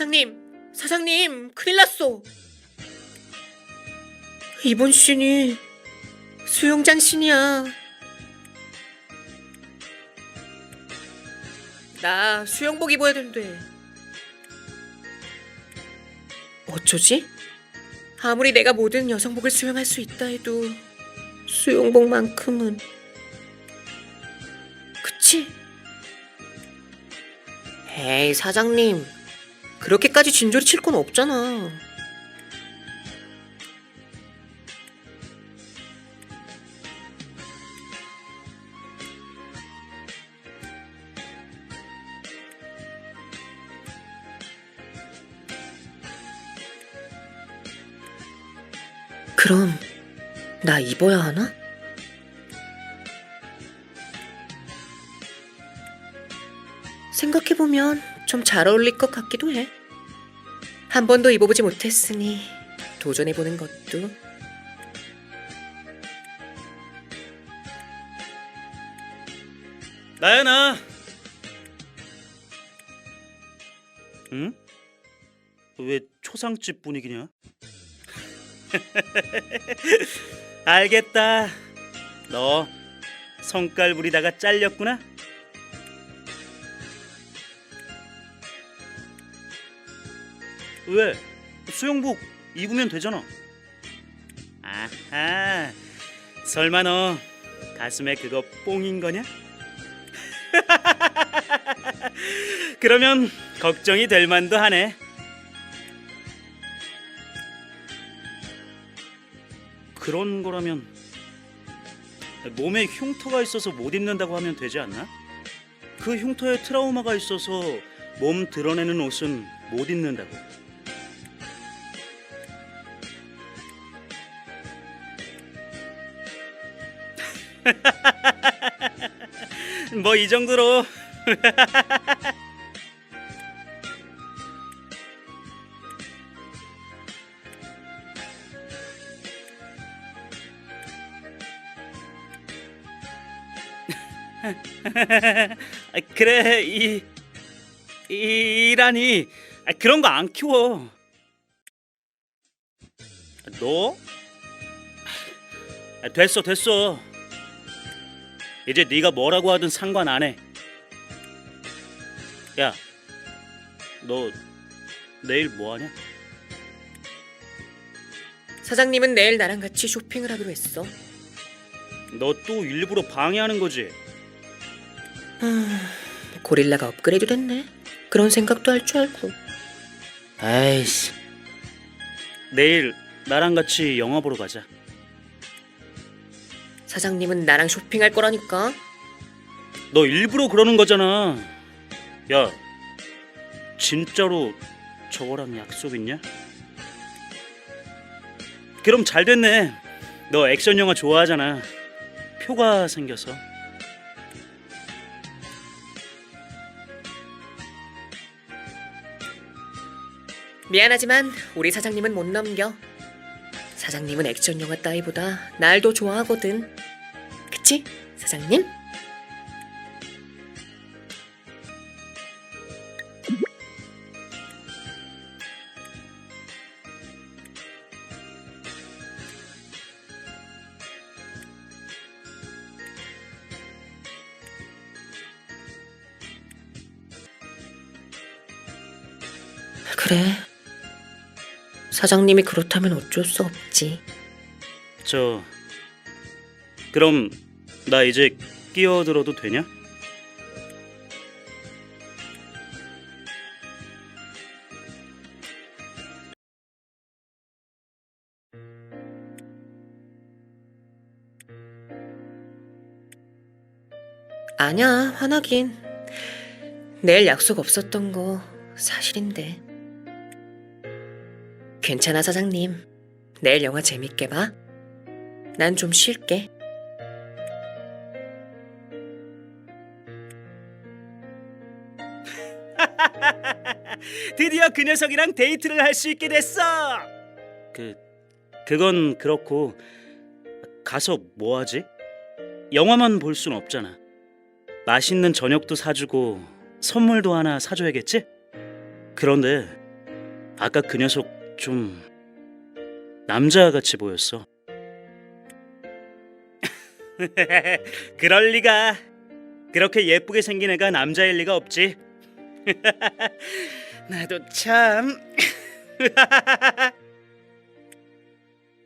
사장님, 사장님, 큰일 났어. 이번 씬이 수영장 씬이야. 나 수영복 입어야 된대. 어쩌지? 아무리 내가 모든 여성복을 수영할 수 있다 해도 수영복만큼은 그치? 에이 사장님 그렇게까지 진저리 칠 건 없잖아 그럼 나 입어야 하나? 생각해보면 좀 잘 어울릴 것 같기도 해. 한 번도 입어보지 못했으니 도전해보는 것도. 나연아. 응? 왜 초상집 분위기냐? 알겠다. 너 성깔 부리다가 잘렸구나. 왜? 수영복 입으면 되잖아. 아하. 설마 너 가슴에 그거 뽕인 거냐? 그러면 걱정이 될 만도 하네. 그런 거라면 몸에 흉터가 있어서 못 입는다고 하면 되지 않나? 그 흉터에 트라우마가 있어서 몸 드러내는 옷은 못 입는다고. 뭐 이 정도로 아, 그래 이 이라니 아, 그런 거 안 키워. 너? 아, 됐어 됐어. 이제 네가 뭐라고 하든 상관 안 해. 야, 너 내일 뭐 하냐? 사장님은 내일 나랑 같이 쇼핑을 하기로 했어. 너 또 일부러 방해하는 거지? 고릴라가 업그레이드 됐네. 그런 생각도 할 줄 알고. 아이씨. 내일 나랑 같이 영화 보러 가자. 사장님은 나랑 쇼핑할 거라니까. 너 일부러 그러는 거잖아. 야, 진짜로 저거랑 약속 있냐? 그럼 잘 됐네. 너 액션 영화 좋아하잖아. 표가 생겨서. 미안하지만 우리 사장님은 못 넘겨. 사장님은 액션 영화 따위보다 날 더 좋아하거든. 그치? 사장님? 그래. 사장님이 그렇다면 어쩔 수 없지. 저 그럼 나 이제 끼어들어도 되냐? 아니야, 화나긴. 내일 약속 없었던 거 사실인데. 괜찮아, 사장님. 내일 영화 재밌게 봐. 난 좀 쉴게. 드디어 그 녀석이랑 데이트를 할 수 있게 됐어. 그 그건 그렇고 가서 뭐 하지? 영화만 볼 순 없잖아. 맛있는 저녁도 사주고 선물도 하나 사줘야겠지? 그런데 아까 그 녀석 좀 남자같이 보였어. 그럴 리가. 그렇게 예쁘게 생긴 애가 남자일 리가 없지. 나도 참